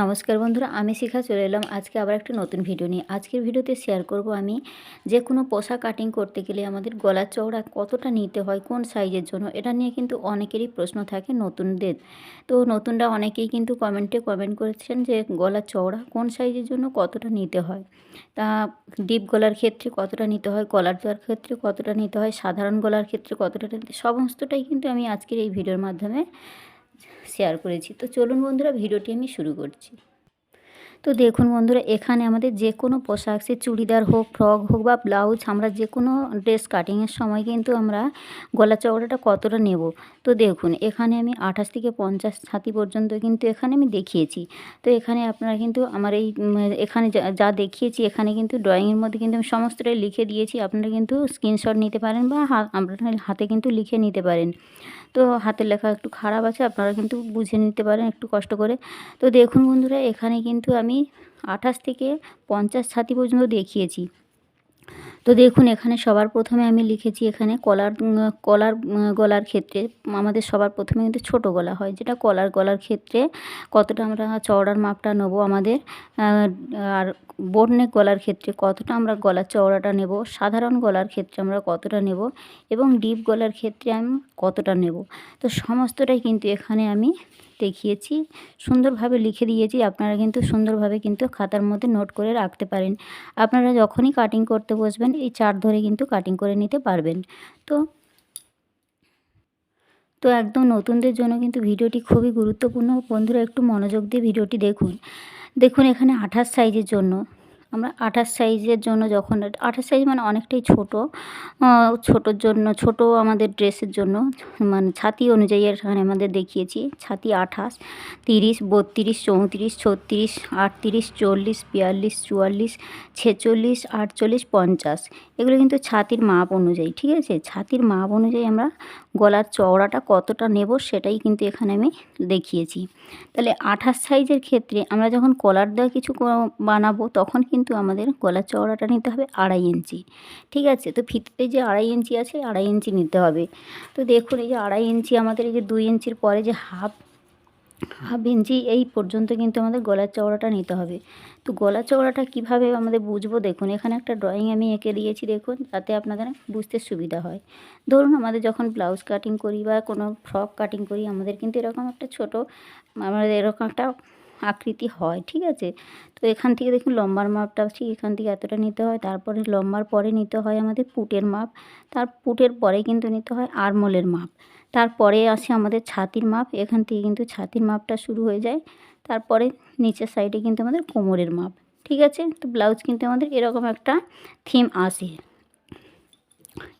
নমস্কার বন্ধুরা, আমি শিখা চলে এলাম আজকে আবার একটা নতুন ভিডিও নিয়ে। আজকের ভিডিওতে শেয়ার করব আমি যে কোনো পোশাক কাটিং করতে গেলে আমাদের গলার চওড়া কতটা নিতে হয়, কোন সাইজের জন্য, এটা নিয়ে কিন্তু অনেকেরই প্রশ্ন থাকে নতুনদের। তো নতুনরা অনেকেই কিন্তু কমেন্টে কমেন্ট করেছেন যে গলার চওড়া কোন সাইজের জন্য কতটা নিতে হয়? তা ডিপ গলার ক্ষেত্রে কতটা নিতে হয় গলার দেওয়ার ক্ষেত্রে কতটা নিতে হয়, সাধারণ গলার ক্ষেত্রে কতটা নিতে সমস্তটাই কিন্তু আমি আজকের এই ভিডিওর মাধ্যমে শেয়ার করেছি। তো চলুন বন্ধুরা, ভিডিওটি আমি শুরু করছি। তো দেখুন বন্ধুরা, এখানে আমাদের যে কোনো পোশাক, সে চুড়িদার হোক, ফ্রক হোক বা ব্লাউজ, আমরা যে কোনো ড্রেস কাটিংয়ের সময় কিন্তু আমরা গলা চওড়াটা কতটা নেব? তো দেখুন, এখানে আমি আঠাশ থেকে পঞ্চাশ ছাতি পর্যন্ত কিন্তু এখানে আমি দেখিয়েছি। তো এখানে আপনারা কিন্তু আমার এই এখানে যা দেখিয়েছি, এখানে কিন্তু ড্রয়িংয়ের মধ্যে কিন্তু আমি সমস্তটাই লিখে দিয়েছি। আপনারা কিন্তু স্ক্রিনশট নিতে পারেন বা আপনারা হাতে কিন্তু লিখে নিতে পারেন। তো হাতের লেখা একটু খারাপ আছে, আপনারা কিন্তু বুঝে নিতে পারেন একটু কষ্ট করে। তো দেখুন বন্ধুরা, এখানে কিন্তু আমি আঠাশ থেকে পঞ্চাশ ছাতি পর্যন্ত দেখিয়েছি। তো দেখুন, এখানে সবার প্রথমে আমি লিখেছি এখানে কলার কলার গলার ক্ষেত্রে আমাদের সবার প্রথমে কিন্তু ছোট গলা হয়, যেটা কলার, গলার ক্ষেত্রে কতটা আমরা চওড়ার মাপটা নেব আমাদের আর বর্ণে গলার ক্ষেত্রে কতটা আমরা গলার চওড়াটা নেব, সাধারণ গলার ক্ষেত্রে আমরা কতটা নেব, এবং ডিপ গলার ক্ষেত্রে আমি কতটা নেব। তো সমস্তটাই কিন্তু এখানে আমি দেখিয়েছি, সুন্দরভাবে লিখে দিয়েছি, আপনারা কিন্তু সুন্দরভাবে কিন্তু খাতার মধ্যে নোট করে রাখতে পারেন। আপনারা যখনই কাটিং করতে বসবেন, এই চার ধরে কিন্তু কাটিং করে নিতে পারবেন। তো তো একদম নতুনদের জন্য কিন্তু ভিডিওটি খুবই গুরুত্বপূর্ণ। বন্ধুরা, একটু মনোযোগ দিয়ে ভিডিওটি দেখুন। দেখুন এখানে আঠাশ সাইজের জন্য। আমরা আঠাশ সাইজের জন্য যখন, আঠাশ সাইজ মানে অনেকটাই ছোট ছোটোর জন্য, ছোট আমাদের ড্রেসের জন্য মানে ছাতি অনুযায়ী এখানে আমাদের দেখিয়েছি, ছাতি আঠাশ, তিরিশ, বত্রিশ, চৌত্রিশ, ছত্রিশ, আটত্রিশ, চল্লিশ, বিয়াল্লিশ, চুয়াল্লিশ, ছেচল্লিশ, আটচল্লিশ, পঞ্চাশ, এগুলো কিন্তু ছাতির মাপ অনুযায়ী, ঠিক আছে? ছাতির মাপ অনুযায়ী আমরা গলার চওড়াটা কতটা নেব সেটাই কিন্তু এখানে আমি দেখিয়েছি। তাহলে আঠাশ সাইজের ক্ষেত্রে আমরা যখন কলার দেওয়া কিছু বানাবো তখন কিন্তু আমাদের গলার চওড়াটা নিতে হবে আড়াই ইঞ্চি। ঠিক আছে? তো ফিতে যে আড়াই ইঞ্চি আছে, আড়াই ইঞ্চি নিতে হবে। তো দেখুন, এই যে আড়াই ইঞ্চি আমাদের এই যে দুই ইঞ্চির পরে যে হাফ হাফ ইঞ্চি, এই পর্যন্ত কিন্তু আমাদের গলার চওড়াটা নিতে হবে। তো গলার চওড়াটা কীভাবে আমাদের বুঝব? দেখুন, এখানে একটা ড্রয়িং আমি এঁকে দিয়েছি, দেখুন যাতে আপনাদের বুঝতে সুবিধা হয়। ধরুন, আমাদের যখন ব্লাউজ কাটিং করি বা কোনো ফ্রক কাটিং করি, আমাদের কিন্তু এরকম একটা ছোট, আমাদের এরকম একটা আকৃতি হয়, ঠিক আছে? তো এখান থেকে দেখুন লম্বার মাপটা ঠিক এখান থেকে এতটা নিতে হয়, তারপরে লম্বার পরে নিতে হয় আমাদের পুটের মাপ, তার পুটের পরে কিন্তু নিতে হয় আরমোলের মাপ, তারপরে আসে আমাদের ছাতির মাপ, এখান থেকে কিন্তু ছাতির মাপটা শুরু হয়ে যায়, তারপরে নিচের সাইডে কিন্তু আমাদের কোমরের মাপ, ঠিক আছে? তো ব্লাউজ কিন্তু আমাদের এরকম একটা থিম আসে।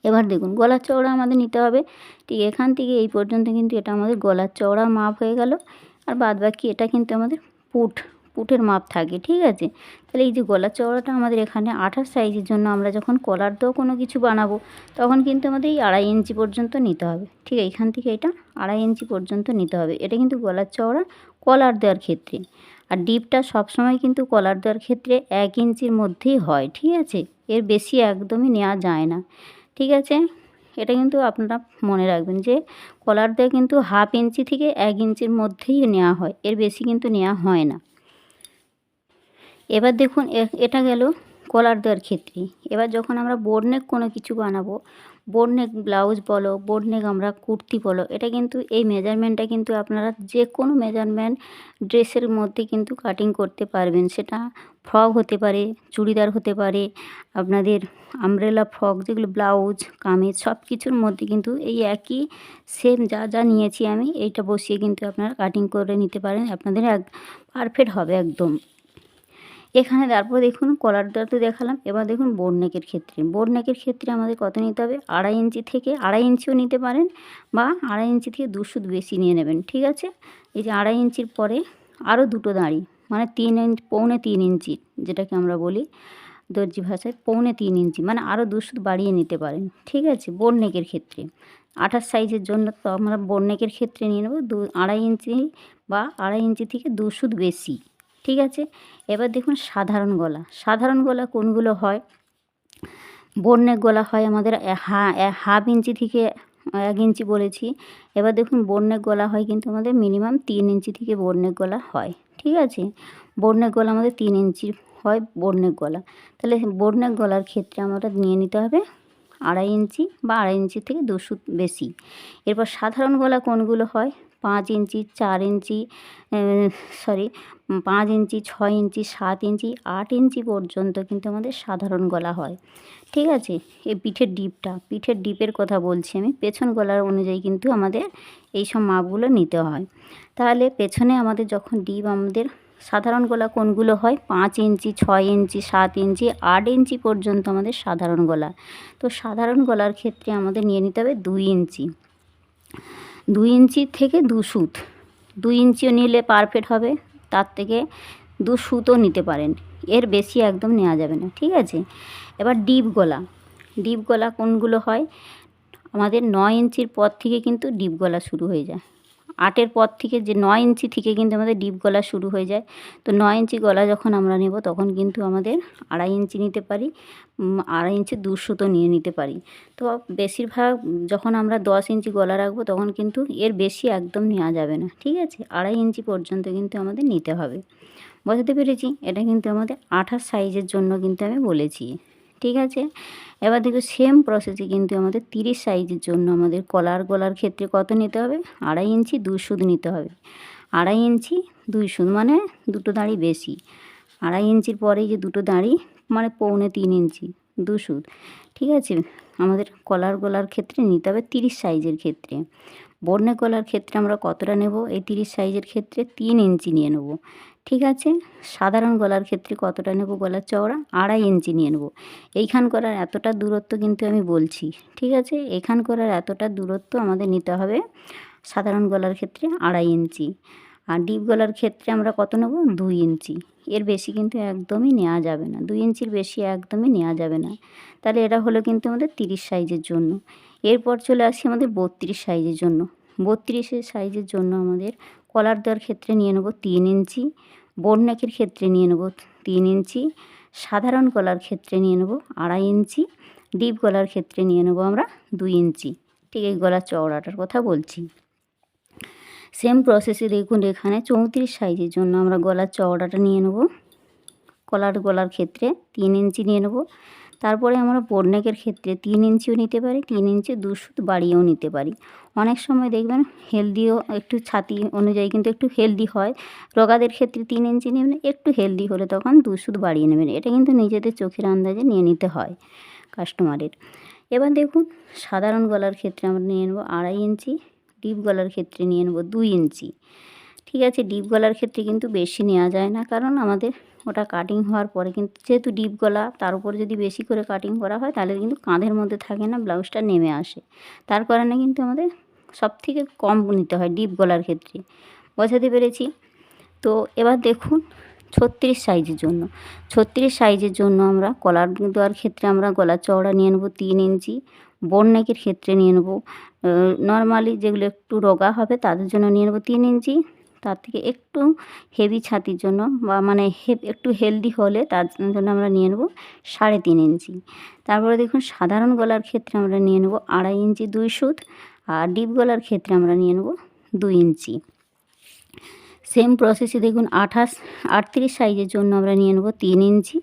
এবার দেখুন গলার চওড়া আমাদের নিতে হবে, ঠিক এখান থেকে এই পর্যন্ত কিন্তু এটা আমাদের গলার চওড়া মাপ হয়ে গেল, আর বাদ বাকি এটা কিন্তু আমাদের পুট, পুটের মাপ থাকে, ঠিক আছে? তাহলে এই যে গলার চওড়াটা আমাদের এখানে আঠাশ সাইজের জন্য আমরা যখন কলার দিয়েও কোনো কিছু বানাবো, তখন কিন্তু আমাদের এই আড়াই ইঞ্চি পর্যন্ত নিতে হবে। ঠিক আছে, এখান থেকে এটা আড়াই ইঞ্চি পর্যন্ত নিতে হবে। এটা কিন্তু গলার চওড়া কলার দেওয়ার ক্ষেত্রে। আর ডিপটা সবসময় কিন্তু কলার দেওয়ার ক্ষেত্রে এক ইঞ্চির মধ্যেই হয়, ঠিক আছে? এর বেশি একদমই নেওয়া যায় না। ঠিক আছে? এটা কিন্তু আপনারা মনে রাখবেন যে কলার দেওয়া কিন্তু হাফ ইঞ্চি থেকে এক ইঞ্চির মধ্যেই নেওয়া হয়। এর বেশি কিন্তু নেওয়া হয় না। এবার দেখুন এটা গেল কলার দেওয়ার ক্ষেত্রে। এবার যখন আমরা বোর্ডনেক কোনো কিছু বানাবো বোর্ডনেক ব্লাউজ বলো বোর্ডনেক আমরা কুর্তি বলো, এটা কিন্তু এই মেজারমেন্টটা কিন্তু আপনারা যে কোনো মেজারমেন্ট ড্রেসের মধ্যে কিন্তু কাটিং করতে পারবেন। সেটা ফ্রক হতে পারে, চুড়িদার হতে পারে, আপনাদের আমব্রেলা ফ্রক যেগুলো ব্লাউজ কামিজ সব কিছুর মধ্যে কিন্তু এই একই সেম যা যা নিয়েছি আমি, এইটা বসিয়ে কিন্তু আপনারা কাটিং করে নিতে পারেন। আপনাদের এক পারফেক্ট হবে একদম। এখানে তারপর দেখুন কলারটা তো দেখালাম। এবার দেখুন বোর্ড নেকের ক্ষেত্রে। বোর্ড নেকের ক্ষেত্রে আমাদের কত নিতে হবে? আড়াই ইঞ্চি থেকে আড়াই ইঞ্চিও নিতে পারেন বা আড়াই ইঞ্চি থেকে দুশো বেশি নিয়ে নেবেন, ঠিক আছে? এই যে আড়াই ইঞ্চির পরে আরও দুটো দাঁড়ি মানে তিন ইঞ্চ পৌনে তিন ইঞ্চি যেটাকে আমরা বলি দর্জি ভাষায়, পৌনে তিন ইঞ্চি মানে আরও দুশো বাড়িয়ে নিতে পারেন, ঠিক আছে? বোর্ড নেকের ক্ষেত্রে। আঠাশ সাইজের জন্য তো আমরা বোর্ড নেকের ক্ষেত্রে নিয়ে নেব দু, আড়াই ইঞ্চি বা আড়াই ইঞ্চি থেকে দুশো বেশি। ঠিক আছে? এবার দেখুন সাধারণ গলা। সাধারণ গলা কোনগুলো হয়? বন্যের গলা হয় আমাদের হা হাফ ইঞ্চি থেকে এক ইঞ্চি বলেছি। এবার দেখুন বোর্ডনেক গলা হয় কিন্তু আমাদের মিনিমাম তিন ইঞ্চি থেকে বোর্ডনেক গলা হয়। ঠিক আছে? বোর্ডনেক গলা আমাদের তিন ইঞ্চি হয় বোর্ডনেক গলা। তাহলে বোর্ডনেক গলার ক্ষেত্রে আমরা নিয়ে নিতে হবে আড়াই ইঞ্চি বা আড়াই ইঞ্চি থেকে দুশো বেশি। এরপর সাধারণ গলা কোনগুলো হয়? পাঁচ ইঞ্চি, চার ইঞ্চি সরি পাঁচ ইঞ্চি, ছয় ইঞ্চি, সাত ইঞ্চি, আট ইঞ্চি পর্যন্ত কিন্তু আমাদের সাধারণ গলা হয়। ঠিক আছে? এই পিঠের ডিপটা, পিঠের ডিপের কথা বলছি আমি। পেছন গলার অনুযায়ী কিন্তু আমাদের এই সব মাপগুলো নিতে হয়। তাহলে পেছনে আমাদের যখন ডিপ আমাদের সাধারণ গলা কোনগুলো হয়? পাঁচ ইঞ্চি, ছয় ইঞ্চি, সাত ইঞ্চি, আট ইঞ্চি পর্যন্ত আমাদের সাধারণ গলা। তো সাধারণ গলার ক্ষেত্রে আমাদের নিয়ে নিতে হবে দুই ইঞ্চি। দুই ইঞ্চি থেকে দু সুত। দুই ইঞ্চিও নিলে পারফেক্ট হবে, তার থেকে দু সুতও নিতে পারেন। এর বেশি একদম নেওয়া যাবে না, ঠিক আছে? এবার ডিপ গলা। ডিপ গলা কোনগুলো হয়? আমাদের নয় ইঞ্চির পর থেকে কিন্তু ডিপ গলা শুরু হয়ে যায়। আটের পর থেকে যে নয় ইঞ্চি থেকে কিন্তু আমাদের ডিপ গলা শুরু হয়ে যায়। তো নয় ইঞ্চি গলা যখন আমরা নেব, তখন কিন্তু আমাদের আড়াই ইঞ্চি নিতে পারি আড়াই ইঞ্চি দু সুতো নিয়ে নিতে পারি। তো বেশিরভাগ যখন আমরা দশ ইঞ্চি গলা রাখব, তখন কিন্তু এর বেশি একদম নেওয়া যাবে না, ঠিক আছে? আড়াই ইঞ্চি পর্যন্ত কিন্তু আমাদের নিতে হবে। বোঝাতে পেরেছি? এটা কিন্তু আমাদের আঠাশ সাইজের জন্য কিন্তু আমি বলেছি। ঠিক আছে? এবার দেখো সেম প্রসেসে কিন্তু আমাদের তিরিশ সাইজের জন্য আমাদের কলার গলার ক্ষেত্রে কত নিতে হবে? আড়াই ইঞ্চি দুই সুদ নিতে হবে। আড়াই ইঞ্চি দুই সুদ মানে দুটো দাঁড়ি বেশি। আড়াই ইঞ্চির পরেই যে দুটো দাঁড়ি মানে পৌনে তিন ইঞ্চি দু সুদ ঠিক আছে? আমাদের কলার গলার ক্ষেত্রে নিতে হবে তিরিশ সাইজের ক্ষেত্রে। বর্ণে গলার ক্ষেত্রে আমরা কতটা নেব? এই তিরিশ সাইজের ক্ষেত্রে তিন ইঞ্চি নিয়ে নেব। ঠিক আছে? সাধারণ গলার ক্ষেত্রে কতটা নেব গলার চওড়া? আড়াই ইঞ্চি নিয়ে নেব। এইখান করার এতটা দূরত্ব কিন্তু আমি বলছি, ঠিক আছে? এখান করার এতটা দূরত্ব আমাদের নিতে হবে সাধারণ গলার ক্ষেত্রে আড়াই ইঞ্চি। আর ডিপ গলার ক্ষেত্রে আমরা কত নেব? দুই ইঞ্চি। এর বেশি কিন্তু একদমই নেওয়া যাবে না। দুই ইঞ্চির বেশি একদমই নেওয়া যাবে না। তাহলে এটা হলো কিন্তু আমাদের তিরিশ সাইজের জন্য। এরপর চলে আসি আমাদের বত্রিশ সাইজের জন্য। বত্রিশের সাইজের জন্য আমাদের কলার দেওয়ার ক্ষেত্রে নিয়ে নেব তিন ইঞ্চি বোর্ডনেকের ক্ষেত্রে নিয়ে নেব তিন ইঞ্চি, সাধারণ গলার ক্ষেত্রে নিয়ে নেব আড়াই ইঞ্চি, ডিপ গলার ক্ষেত্রে নিয়ে নেব আমরা দুই ইঞ্চি। ঠিক এই গলার চওড়াটার কথা বলছি। সেম প্রসেসে দেখুন এখানে চৌত্রিশ সাইজের জন্য আমরা গলার চওড়াটা নিয়ে নেব। কলার গলার ক্ষেত্রে তিন ইঞ্চি নিয়ে নেব। তারপরে আমরা বোর্ডনেকের ক্ষেত্রে তিন ইঞ্চিও নিতে পারি, তিন ইঞ্চি দু সুত বাড়িয়েও নিতে পারি। অনেক সময় দেখবেন হেলদিও একটু ছাতি অনুযায়ী কিন্তু একটু হেলদি হয়। রোগাদের ক্ষেত্রে তিন ইঞ্চি নেবেন একটু হেলদি হলে তখন দু সুত বাড়িয়ে নেবেন। এটা কিন্তু নিজেদের চোখের আন্দাজে নিয়ে নিতে হয় কাস্টমারের এবার দেখুন সাধারণ গলার ক্ষেত্রে আমরা নিয়ে নেব আড়াই ইঞ্চি, ডিপ গলার ক্ষেত্রে নিয়ে নেব দুই ইঞ্চি। ঠিক আছে, ডিপ গলার ক্ষেত্রে কিন্তু বেশি নেওয়া যায় না কারণ আমাদের ওটা কাটিং হওয়ার পরে কিন্তু যেহেতু ডিপ গলা, তার উপরে যদি বেশি করে কাটিং করা হয়, তাহলে কিন্তু কাঁধের মধ্যে থাকে না ব্লাউজটা নেমে আসে। তার কারণে কিন্তু আমাদের সব থেকে কম নিতে হয় ডিপ গলার ক্ষেত্রে। বোঝাতে পেরেছি? তো এবার দেখুন ছত্রিশ সাইজের জন্য। ছত্রিশ সাইজের জন্য আমরা কলার দেওয়ার ক্ষেত্রে আমরা গলার চওড়া নিয়ে নেব তিন ইঞ্চি বোননেকের ক্ষেত্রে নিয়ে নেব। নর্মালি যেগুলো একটু রোগা হবে, তাদের জন্য নিয়ে নেব তিন ইঞ্চি। তার থেকে একটু হেভি ছাতির জন্য বা মানে একটু হেলদি হলে তার জন্য আমরা নিয়ে নেব সাড়ে তিন ইঞ্চি। তারপরে দেখুন সাধারণ গলার ক্ষেত্রে আমরা নিয়ে নেব আড়াই ইঞ্চি দুই সুত আর ডিপ গলার ক্ষেত্রে আমরা নিয়ে নেব দুই ইঞ্চি। সেম প্রসেসে দেখুন আঠাশ, আটত্রিশ সাইজের জন্য আমরা নিয়ে নেব তিন ইঞ্চি।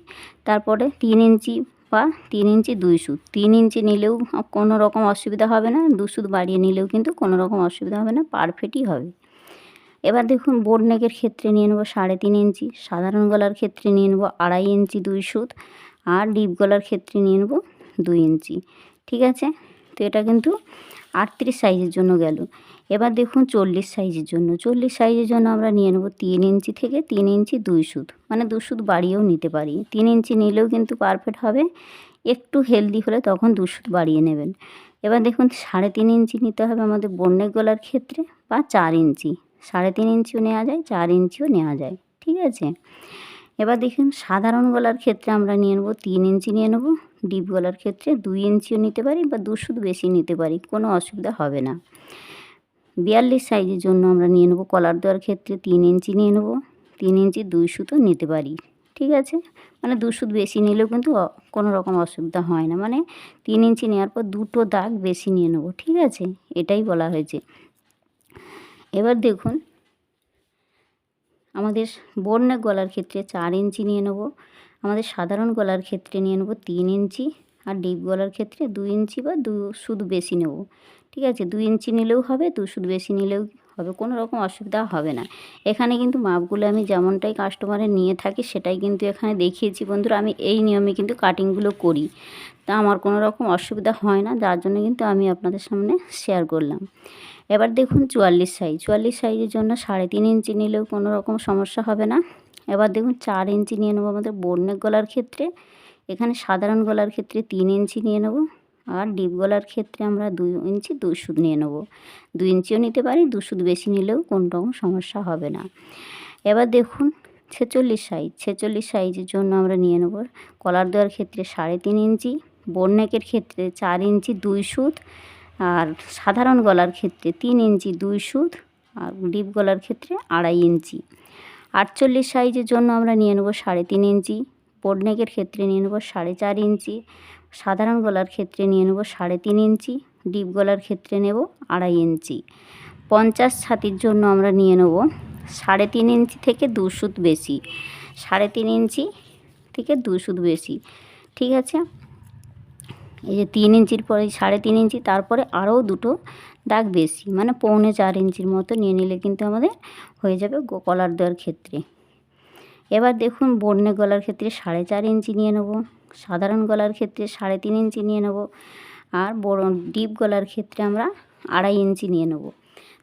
তারপরে তিন ইঞ্চি বা তিন ইঞ্চি দুই সুত। তিন ইঞ্চি নিলেও কোনো রকম অসুবিধা হবে না, দু সুত বাড়িয়ে নিলেও কিন্তু কোনো রকম অসুবিধা হবে না পারফেক্টই হবে। এবার দেখুন বোর্ড নেকের ক্ষেত্রে নিয়ে নেব সাড়ে তিন ইঞ্চি, সাধারণ গলার ক্ষেত্রে নিয়ে নেব আড়াই ইঞ্চি দুই সুত আর ডিপ গলার ক্ষেত্রে নিয়ে নেব দুই ইঞ্চি, ঠিক আছে? তো এটা কিন্তু আটত্রিশ সাইজের জন্য গেল। এবার দেখুন চল্লিশ সাইজের জন্য, চল্লিশ সাইজের জন্য আমরা নিয়ে নেব তিন ইঞ্চি থেকে তিন ইঞ্চি দুই সুত মানে দু সুত বাড়িয়েও নিতে পারি। তিন ইঞ্চি নিলেও কিন্তু পারফেক্ট হবে, একটু হেলদি হলে তখন দু সুত বাড়িয়ে নেবেন। এবার দেখুন সাড়ে তিন ইঞ্চি নিতে হবে আমাদের বন্যের গলার ক্ষেত্রে, বা চার ইঞ্চি। সাড়ে তিন ইঞ্চিও নেওয়া যায়, চার ইঞ্চিও নেওয়া যায়, ঠিক আছে? এবার দেখুন, সাধারণ গলার ক্ষেত্রে আমরা নিয়ে নেব, তিন ইঞ্চি নিয়ে নেব, ডিপ গলার ক্ষেত্রে দুই ইঞ্চিও নিতে পারি বা দু শুধু বেশি নিতে পারি, কোনো অসুবিধা হবে না। বিয়াল্লিশ সাইজের জন্য আমরা নিয়ে নেব, কলার দেওয়ার ক্ষেত্রে তিন ইঞ্চি নিয়ে নেব, তিন ইঞ্চি দুই সুতো নিতে পারি, ঠিক আছে? মানে দু সুদ বেশি নিলেও কিন্তু কোনো রকম অসুবিধা হয় না মানে তিন ইঞ্চি নেওয়ার পর দুটো দাগ বেশি নিয়ে নেব, ঠিক আছে? এটাই বলা হয়েছে। এবার দেখুন, আমাদের বন্যের গলার ক্ষেত্রে চার ইঞ্চি নিয়ে নেব, আমাদের সাধারণ গলার ক্ষেত্রে নিয়ে নেব তিন ইঞ্চি, আর ডিপ গলার ক্ষেত্রে দু ইঞ্চি বা দু সুদ বেশি নেব। ঠিক আছে, দু ইঞ্চি নিলেও হবে, দু সুদ বেশি নিলেও হবে, কোনো রকম অসুবিধা হবে না। এখানে কিন্তু মাপগুলো আমি যেমনটাই কাস্টমারের নিয়ে থাকি, সেটাই কিন্তু এখানে দেখিয়েছি বন্ধুরা, আমি এই নিয়মে কিন্তু কাটিংগুলো করি। তা আমার কোনো রকম অসুবিধা হয় না, যার জন্য কিন্তু আমি আপনাদের সামনে শেয়ার করলাম। এবার দেখুন চুয়াল্লিশ সাইজ চুয়াল্লিশ সাইজের জন্য সাড়ে তিন ইঞ্চি নিলেও কোনো রকম সমস্যা হবে না। এবার দেখুন চার ইঞ্চি নিয়ে নেব আমাদের বন্যের গলার ক্ষেত্রে। এখানে সাধারণ গলার ক্ষেত্রে তিন ইঞ্চি নিয়ে নেব আর ডিপ গলার ক্ষেত্রে আমরা দুই ইঞ্চি দুই সুদ নিয়ে নেব। দু ইঞ্চিও নিতে পারি, দু সুদ বেশি নিলেও কোনো রকম সমস্যা হবে না। এবার দেখুন ছেচল্লিশ সাইজ ছেচল্লিশ সাইজের জন্য আমরা নিয়ে নেব কলার দেওয়ার ক্ষেত্রে সাড়ে তিন ইঞ্চি বন্যাকের ক্ষেত্রে চার ইঞ্চি দুই সুদ আর সাধারণ গলার ক্ষেত্রে তিন ইঞ্চি দুই সুদ আর ডিপ গলার ক্ষেত্রে আড়াই ইঞ্চি। আটচল্লিশ সাইজের জন্য আমরা নিয়ে নেব সাড়ে তিন ইঞ্চি বোর্ডনেকের ক্ষেত্রে নিয়ে নেব সাড়ে চার ইঞ্চি, সাধারণ গলার ক্ষেত্রে নিয়ে নেব সাড়ে তিন ইঞ্চি, ডিপ গলার ক্ষেত্রে নেব আড়াই ইঞ্চি। পঞ্চাশ ছাতির জন্য আমরা নিয়ে নেব সাড়ে তিন ইঞ্চি থেকে দু সুত বেশি, সাড়ে তিন ইঞ্চি থেকে দু সুত বেশি। ঠিক আছে? এই যে তিন ইঞ্চির পরে, সাড়ে তিন ইঞ্চি, তারপরে আরও দুটো দাগ বেশি মানে পৌনে চার ইঞ্চির মতো নিয়ে নিলে কিন্তু আমাদের হয়ে যাবে কলার দেওয়ার ক্ষেত্রে। এবার দেখুন, বন্যে গলার ক্ষেত্রে সাড়ে চার ইঞ্চি নিয়ে নেব, সাধারণ গলার ক্ষেত্রে সাড়ে তিন ইঞ্চি নিয়ে নেব, আর বড় ডিপ গলার ক্ষেত্রে আমরা আড়াই ইঞ্চি নিয়ে নেব।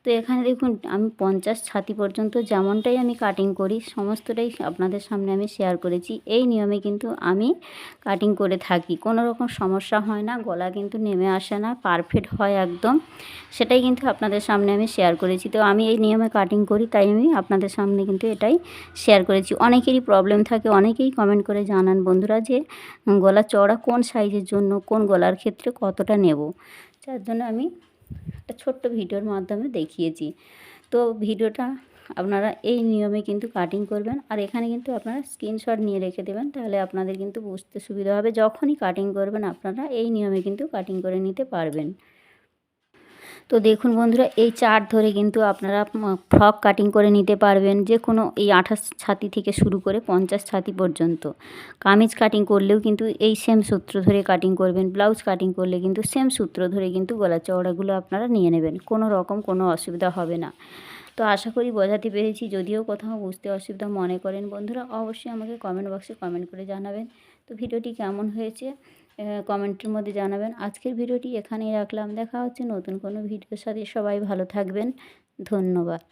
তো এখানে দেখুন, আমি পঞ্চাশ ছাতি পর্যন্ত যেমনটাই আমি কাটিং করি, সমস্তটাই আপনাদের সামনে আমি শেয়ার করেছি। এই নিয়মে কিন্তু আমি কাটিং করে থাকি। কোনো রকম সমস্যা হয় না, গলা কিন্তু নেমে আসে না পারফেক্ট হয় একদম। সেটাই কিন্তু আপনাদের সামনে আমি শেয়ার করেছি। তো আমি এই নিয়মে কাটিং করি, তাই আমি আপনাদের সামনে কিন্তু এটাই শেয়ার করেছি। অনেকেরই প্রবলেম থাকে, অনেকেই কমেন্ট করে জানান, বন্ধুরা, যে গলা চওড়া কোন সাইজের জন্য, কোন গলার ক্ষেত্রে কতটা নেব? যার জন্য আমি একটা ছোট্ট ভিডিওর মাধ্যমে দেখিয়েছি। তো ভিডিওটা আপনারা এই নিয়মে কিন্তু কাটিং করবেন আর এখানে কিন্তু আপনারা স্ক্রিনশট নিয়ে রেখে দেবেন, তাহলে আপনাদের কিন্তু বুঝতে সুবিধা হবে। যখনই কাটিং করবেন, আপনারা এই নিয়মে কিন্তু কাটিং করে নিতে পারবেন। তো দেখুন বন্ধুরা, এই চার্ট ধরে কিন্তু আপনারা ফ্রক কাটিং করে নিতে পারবেন যে কোনো এই আঠাশ ছাতি থেকে শুরু করে পঞ্চাশ ছাতি পর্যন্ত। কামিজ কাটিং করলেও কিন্তু এই সেম সূত্র ধরে কাটিং করবেন ব্লাউজ কাটিং করলে কিন্তু সেম সূত্র ধরে কিন্তু গলা চওড়াগুলো আপনারা নিয়ে নেবেন, কোনো রকম কোনো অসুবিধা হবে না। তো আশা করি বোঝাতে পেরেছি, যদিও কোথাও বুঝতে অসুবিধা মনে করেন বন্ধুরা, অবশ্যই আমাকে কমেন্ট বক্সে কমেন্ট করে জানাবেন। তো ভিডিওটি কেমন হয়েছে? কমেন্টের মধ্যে জানাবেন। আজকের ভিডিওটি এখানেই রাখলাম। দেখা হচ্ছে নতুন কোনো ভিডিওর সাথে। সবাই ভালো থাকবেন। ধন্যবাদ।